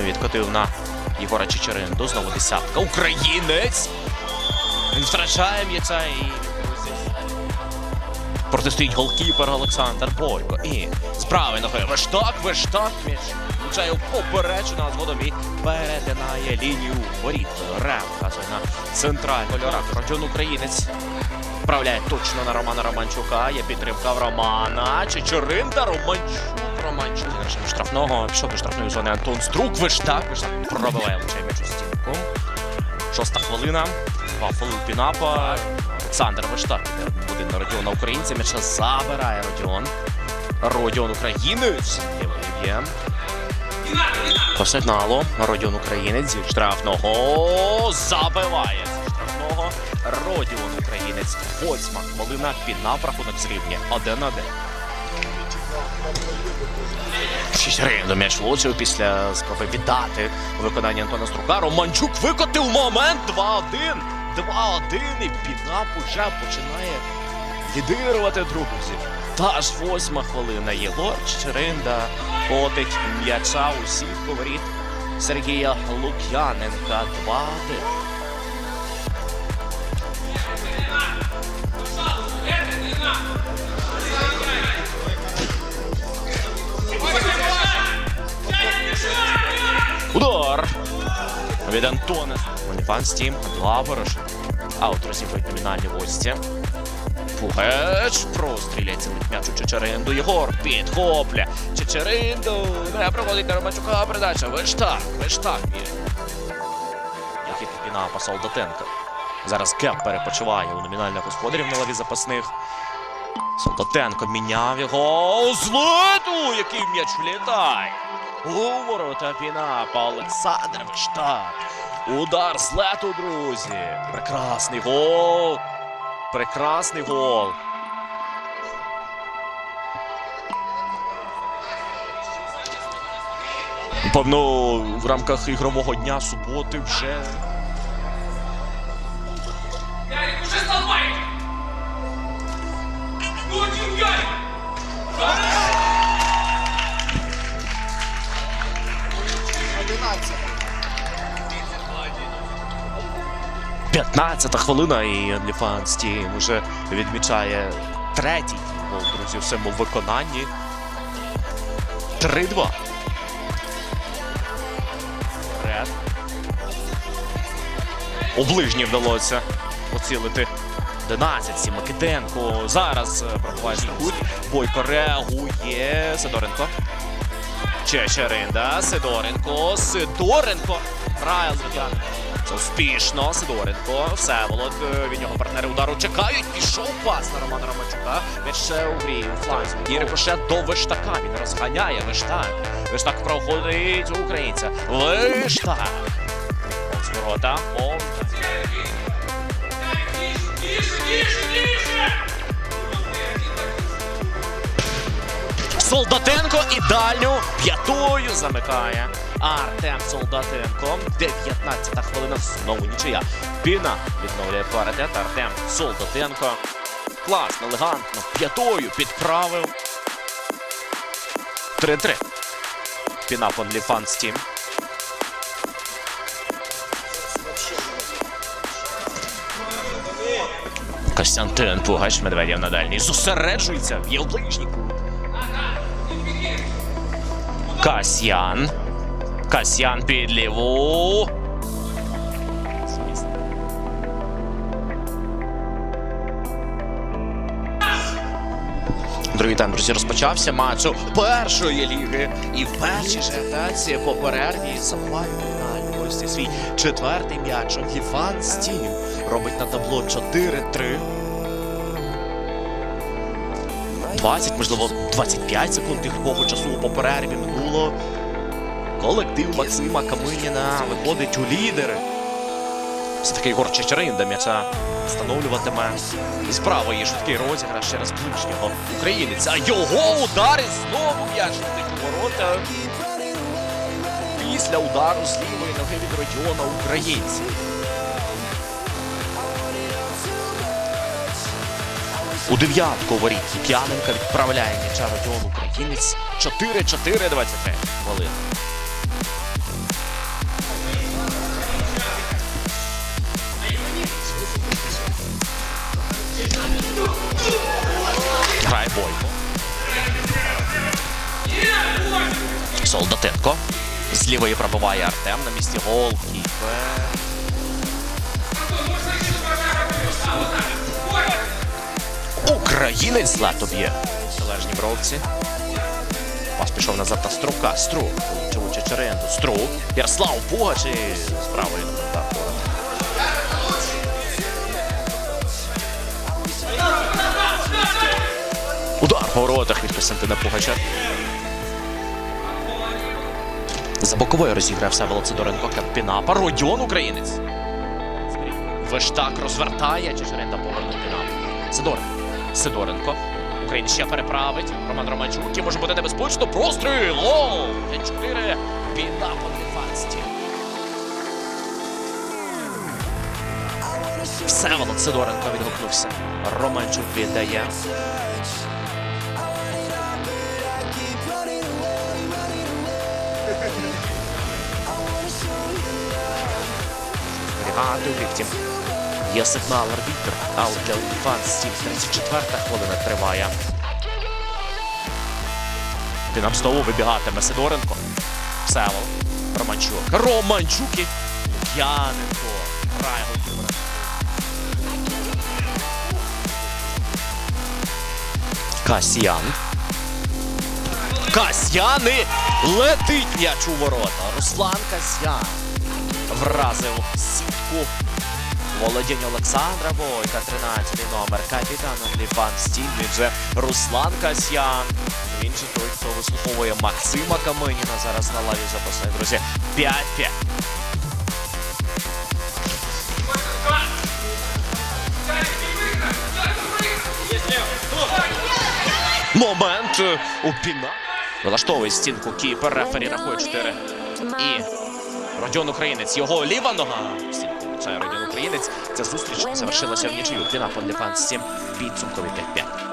Відкотив на Єгора Чечеринду. Знову десятка. Українець! Він втрачає м'яча і. Протистоїть голкіпер Олександр Бойко. І з правої ноги Вештак, Вештак м'яч. Влучає в поперечину, а згодом і перетинає лінію воріт. Рем вказує на центральний кольорах. Родіон українець. Вправляє точно на Романа Романчука. Є підтримка в Романа. Чечеринда, Романчук. Романчук. Завершення штрафного. Пішов до штрафної зони Антон Струк. Вештак. Вештак пробиває лучше м'яч у стінку. Шоста хвилина. Фоли Пінапа. Олександр Вештак іде один на Родіона українця. М'яча забирає Родіон. Родіон українець. Є. По сигналу Родіон українець штрафного забиває штрафного. Родіон українець. Восьма хвилина. Пінап рахунок зрівнює 1-1. Чечеринду м'яч влучив після спроби віддати у виконанні Антона Струка. Романчук викотив момент 2-1. 2-1 і Пінап уже починає лідирувати друзі. Та ж восьма хвилина. Єгор Чечеринда котить м'яча у сітку Сергія Лук'яненка 2-1. Від Антона. Маніпан Стім. Два ворош. Аут розігрують номінальні гості. Пугеч простріляється м'яч у Чечеринду. Єгор підхопля. Чечеринду. Не проходить на Романчука передача. Вештак. Вештак є. Який Пінапа Солдатенка. Зараз Кеп перепочиває у номінальних господарів на лаві запасних. Солдатенко міняв його. Злету! Який м'яч влітає. У ворота Пінапа Олександр так. Удар з лету, друзі. Прекрасний гол. Прекрасний гол. Певно, в рамках ігрового дня суботи вже 15 хвилина, і OnlyFans Team вже відмічає третій гол, друзі, в цьому виконанні. 3-2. Ред. У ближній вдалося поцілити 11 Микитенко. Зараз е, пробуває кут. Бойко реагує. Сидоренко. Чечеринда. Сидоренко. Сидоренко. Райл Зрадян. Це успішно. Сидоренко. Всеволод. е, Від нього партнери удару чекають. Пішов пас на Романа Романчука. М'яч ще у грі у фланзі. І рикошет до Виштака. Він розганяє Виштак. Виштак проходить українця. Виштак. З ворота. О, Тише, тише, тише! Солдатенко і дальню п'ятою замикає. Артем Солдатенко. 19 хвилина. Знову нічия. Піна відновлює паритет. Артем Солдатенко. Класно, елегантно. П'ятою підправив. 3-3. Піна Фан Стім. Костянтин Пугач Медведєв на дальній. Зосереджується. В ближній кут. Касьян. Касьян під ліву. Зміст. Другий тайм, друзі, розпочався матч першої ліги. І в першій же атаці по перерві забиває фінальні гості свій четвертий м'яч. Ліван Стім робить на табло 4-3. 20, можливо, 25 секунд ігрового часу по перерві минуло. Колектив Максима Каминіна виходить у лідери. Все таки Ігор Чечеринда м'яча встановлюватиме. І справа є швидкий розіграш через ближнього українець. А його удар і знову м'яч у ворота. Після удару з лівої ноги від Родіона українця. У дев'ятку воріт Лук'яненка відправляє м'яча Родіон Українець. 4-4 23 хвилин. Бойко. Солдатенко. З лівої пробиває Артем на місці гол. Кіпер. Українець злато б'є. Залежні бровці. Пас пішов назад на Струка. Струк. Чечеренду. Струк. Ярослав Пугач і з правої на воротах від Костянтина Пугача. За боковою розіграє Всеволод Сидоренко Капіна. Пародьон українець. Вештак розвертає. Чечеренда повернув Пінап. Сидоренко. Сидоренко. Українець ще переправить. Роман Романчук. який може бути небезпечно. Простріл! О! 5-4. Пінап у дефансті. Всеволод Сидоренко відгукнувся. Романчук віддає. Зберігати у лікті. Є сигнал арбітр. Аут для Дефанс. 34 хвилина триває. Пінап знову вибігатиме Сидоренко. Всеволод. Романчук. Романчук і Лук'яненко. Грає голкіпера. Касьян. Касьян і летить м'яч у ворота. Руслан Касьян вразив сітку. Володіння Олександра Бойка, 13 номер. Капітан. Він же Руслан Касьян. Він же той, хто вислуховує Максима Каменіна зараз на лаві запасних, друзі. 5-5. Момент е, у піна. Вилаштовує стінку кіпер. Рефері рахує 4. І Родіон Українець. Його ліва нога. Стінку це Родіон Українець. Ця зустріч завершилася в нічию. Піна Фон Дефанс 7. Підсумкові 5-5.